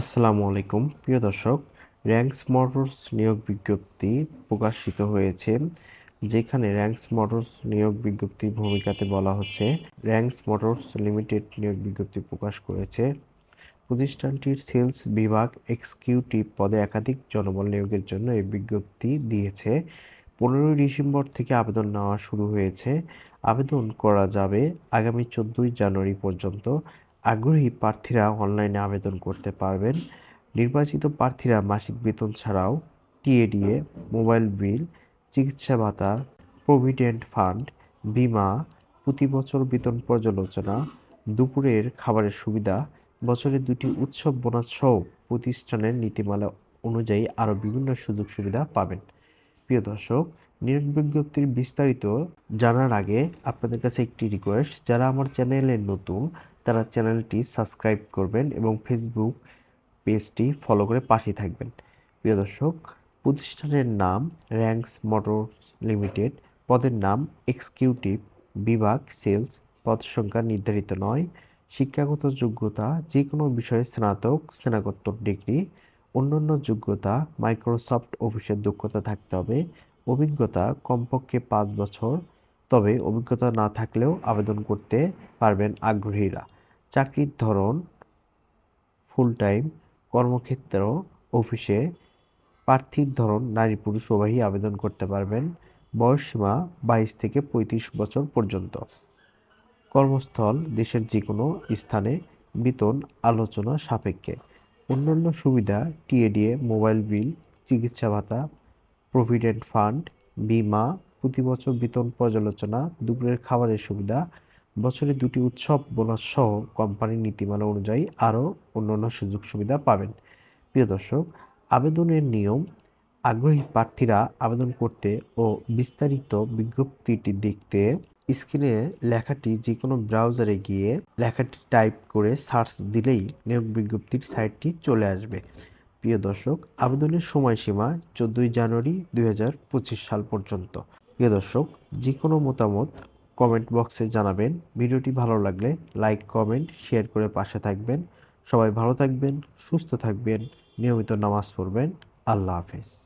আসসালামু আলাইকুম। প্রিয় দর্শক র্যাঙ্কস মোটরস নিয়োগ বিজ্ঞপ্তি প্রকাশিত হয়েছে, যেখানে র্যাঙ্কস মোটরস নিয়োগ বিজ্ঞপ্তির ভূমিকাতে বলা হচ্ছে র্যাঙ্কস মোটরস লিমিটেড নিয়োগ বিজ্ঞপ্তি প্রকাশ করেছে। প্রতিষ্ঠানটির সেলস বিভাগ এক্সিকিউটিভ পদে একাধিক জনবল নিয়োগের জন্য এই বিজ্ঞপ্তি দিয়েছে। পনেরোই ডিসেম্বর থেকে আবেদন নেওয়া শুরু হয়েছে। আবেদন করা যাবে আগামী চোদ্দোই জানুয়ারি পর্যন্ত। আগ্রহী প্রার্থীরা অনলাইনে আবেদন করতে পারবেন। নির্বাচিত প্রার্থীরা মাসিক বেতন ছাড়াও টিএডিএ, মোবাইল বিল, চিকিৎসা ভাতা প্রভিডেন্ট ফান্ড, বীমা প্রতি বছর বেতন পর্যালোচনা, দুপুরের খাবারের সুবিধা, বছরে দুটি উৎসব বোনাস সহ প্রতিষ্ঠানের নীতিমালা অনুযায়ী আরও বিভিন্ন সুযোগ সুবিধা পাবেন। প্রিয় দর্শক, নিয়োগ বিজ্ঞপ্তির বিস্তারিত জানার আগে আপনাদের কাছে একটি রিকোয়েস্ট যারা আমার চ্যানেলে নতুন তারা চ্যানেলটি সাবস্ক্রাইব করবেন এবং ফেসবুক পেজটি ফলো করে পাশে থাকবেন। প্রিয় দর্শক, প্রতিষ্ঠানের নাম র্যাঙ্কস মোটরস লিমিটেড পদের নাম এক্সিকিউটিভ বিভাগ সেলস পদ সংখ্যা নির্ধারিত নয়। শিক্ষাগত যোগ্যতা যে কোনো বিষয়ে স্নাতক, স্নাতকোত্তর ডিগ্রি। অন্যান্য যোগ্যতা মাইক্রোসফট অফিসের দক্ষতা থাকতে হবে। অভিজ্ঞতা কমপক্ষে পাঁচ বছর। তবে অভিজ্ঞতা না থাকলেও আবেদন করতে পারবেন আগ্রহীরা। চাকরির ধরন ফুল টাইম কর্মক্ষেত্র অফিসে প্রার্থীর ধরন, নারী, পুরুষ উভয়ই আবেদন করতে পারবেন। বয়সসীমা বাইশ থেকে পঁয়ত্রিশ বছর পর্যন্ত। কর্মস্থল দেশের যে কোনো স্থানে বেতন আলোচনা সাপেক্ষে। অন্যান্য সুবিধা টিএডিএ মোবাইল বিল চিকিৎসা ভাতা প্রভিডেন্ট ফান্ড বীমা, প্রতি বছর বেতন পর্যালোচনা, দুপুরের খাবারের সুবিধা বছরে দুটি উৎসব বোনাস সহ কোম্পানির নীতিমালা অনুযায়ী আরও অন্যান্য সুযোগ সুবিধা পাবেন। প্রিয় দর্শক, আবেদনের নিয়ম, আগ্রহী প্রার্থীরা আবেদন করতে ও বিস্তারিত বিজ্ঞপ্তিটি দেখতে স্ক্রিনে লেখাটি যে কোনো ব্রাউজারে গিয়ে লেখাটি টাইপ করে সার্চ দিলেই নিয়োগ বিজ্ঞপ্তির সাইটটি চলে আসবে। প্রিয় দর্শক, আবেদনের সময়সীমা চোদ্দোই জানুয়ারি দুই হাজার পঁচিশ সাল পর্যন্ত। প্রিয় দর্শক যে কোনো মতামত কমেন্ট বক্সে জানাবেন। ভিডিওটি ভালো লাগলে লাইক, কমেন্ট, শেয়ার করে পাশে থাকবেন। সবাই ভালো থাকবেন, সুস্থ থাকবেন। নিয়মিত নামাজ পড়বেন। আল্লাহ হাফেজ।